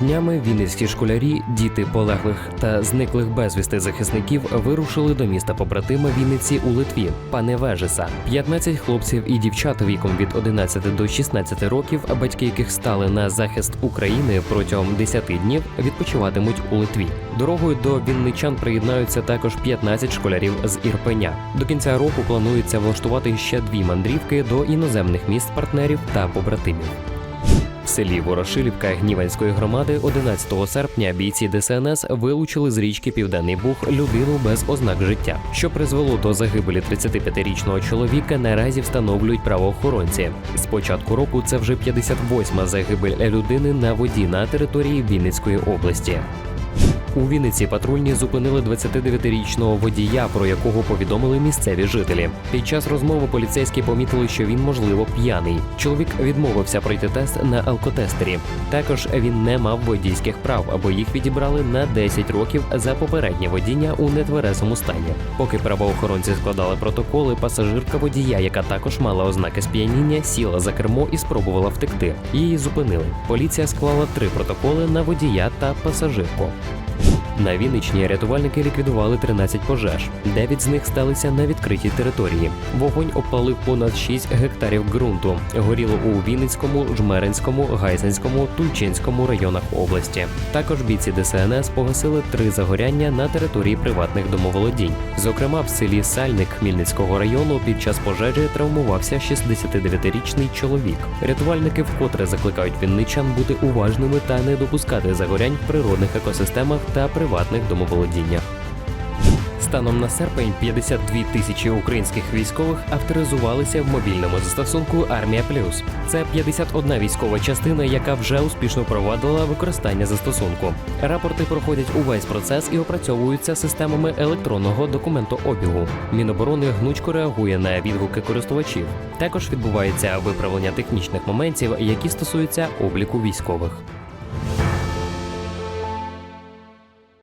Днями вінницькі школярі, діти полеглих та зниклих безвісти захисників вирушили до міста побратима Вінниці у Литві, пане Вежеса. 15 хлопців і дівчат віком від 11 до 16 років, батьки яких стали на захист України протягом 10 днів, відпочиватимуть у Литві. Дорогою до вінничан приєднаються також 15 школярів з Ірпеня. До кінця року планується влаштувати ще дві мандрівки до іноземних міст партнерів та побратимів. В селі Ворошилівка Гніванської громади 11 серпня бійці ДСНС вилучили з річки Південний Буг людину без ознак життя, що призвело до загибелі 35-річного чоловіка. Наразі встановлюють правоохоронці. З початку року це вже 58-ма загибель людини на воді на території Вінницької області. У Вінниці патрульні зупинили 29-річного водія, про якого повідомили місцеві жителі. Під час розмови поліцейські помітили, що він можливо п'яний. Чоловік відмовився пройти тест на алкотестері. Також він не мав водійських прав, або їх відібрали на 10 років за попереднє водіння у нетверезому стані. Поки правоохоронці складали протоколи, пасажирка водія, яка також мала ознаки сп'яніння, сіла за кермо і спробувала втекти. Її зупинили. Поліція склала три протоколи на водія та пасажирку. На Вінничні рятувальники ліквідували 13 пожеж. Дев'ять з них сталися на відкритій території. Вогонь опалив понад 6 гектарів ґрунту. Горіло у Вінницькому, Жмеринському, Гайсинському, Тульчинському районах області. Також бійці ДСНС погасили три загоряння на території приватних домоволодінь. Зокрема, в селі Сальник Хмільницького району під час пожежі травмувався 69-річний чоловік. Рятувальники вкотре закликають вінничан бути уважними та не допускати загорянь в природних екосистемах та приватних домоволодіннях. Станом на серпень 52 тисячі українських військових авторизувалися в мобільному застосунку Армія Плюс. Це 51 військова частина, яка вже успішно провадила використання застосунку. Рапорти проходять увесь процес і опрацьовуються системами електронного документообігу. Міноборони гнучко реагує на відгуки користувачів. Також відбувається виправлення технічних моментів, які стосуються обліку військових.